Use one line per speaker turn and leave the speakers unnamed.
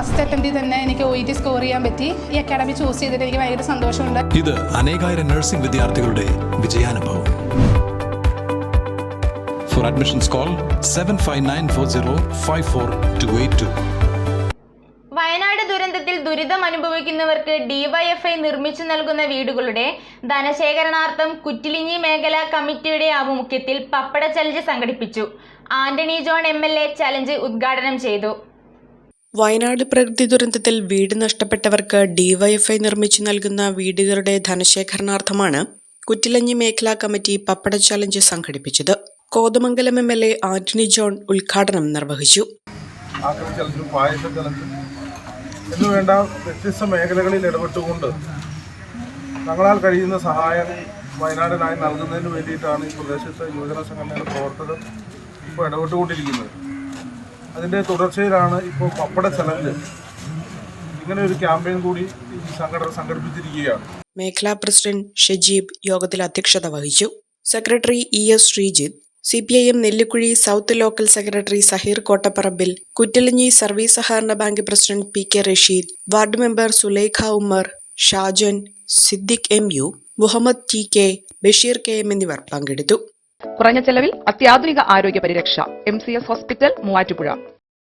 First അറ്റംപ്റ്റിൽ തന്നെ എനിക്ക് O E T score ചെയ്യാൻ പറ്റി. ഈ അക്കാഡമി ചൂസ് ചെയ്തിട്ട് എനിക്ക് ഭയങ്കര സന്തോഷമുണ്ട്.
ഇത് അനേകായിരം നഴ്സിംഗ് വിദ്യാർത്ഥികളുടെ വിജയാനുഭവം. For admissions call seven five nine four zero five four two eight two
Wayanad ദുരന്തത്തിൽ ദുരിതം അനുഭവിക്കുന്നവർക്ക് ഡിവൈഎഫ്ഐ നിർമ്മിച്ചു നൽകുന്ന വീടുകളുടെ ധനശേഖരണാർത്ഥം കുറ്റിലിഞ്ഞി മേഖല കമ്മിറ്റിയുടെ ആഭിമുഖ്യത്തിൽ പപ്പട ചലഞ്ച് സംഘടിപ്പിച്ചു. Antony John M L A challenge ഉദ്ഘാടനം ചെയ്തു.
വയനാട് പ്രകൃതി ദുരന്തത്തിൽ വീട് നഷ്ടപ്പെട്ടവർക്ക് ഡിവൈഎഫ്ഐ നിർമ്മിച്ച് നൽകുന്ന വീടുകളുടെ ധനശേഖരണാർത്ഥമാണ് കുറ്റിലഞ്ഞി മേഖലാ കമ്മിറ്റി പപ്പട ചലഞ്ച് സംഘടിപ്പിച്ചത്. Kothamangalam M L A Antony John ഉദ്ഘാടനം നിർവഹിച്ചു.
എന്നുവേണ്ട വ്യത്യസ്ത മേഖലകളിൽ ഇടപെട്ടുകൊണ്ട് തങ്ങളാൽ കഴിയുന്ന സഹായം വയനാടിനായി നൽകുന്നതിന് വേണ്ടിയിട്ടാണ് ഈ പ്രദേശത്തെ യുവജന സംഘടനയുടെ പ്രവർത്തകർ ഇപ്പോൾ ഇടപെട്ടുകൊണ്ടിരിക്കുന്നത്. അതിന്റെ തുടർച്ചയിലാണ് ഇപ്പോൾ പപ്പട ചലഞ്ച്. ഇങ്ങനെ ഒരു ക്യാമ്പയിൻ കൂടി ഈ സംഘടന സംഘടിപ്പിച്ചിരിക്കുകയാണ്.
മേഖലാ പ്രസിഡന്റ് ഷജീബ് യോഗത്തിൽ അധ്യക്ഷത വഹിച്ചു. Secretary E S Sreejith C P I M Nellikuzhi south local secretary Saheer Kottaparambil Kuttilanji service സഹകരണ bank president P K Rasheed ward member Sulaikha Ummer Shajan Siddique M U Muhammad T K Basheer K M എന്നിവർ പങ്കെടുത്തു.
കുറഞ്ഞ ചെലവിൽ അത്യാധുനിക ആരോഗ്യ പരിരക്ഷ M C S hospital Muvattupuzha.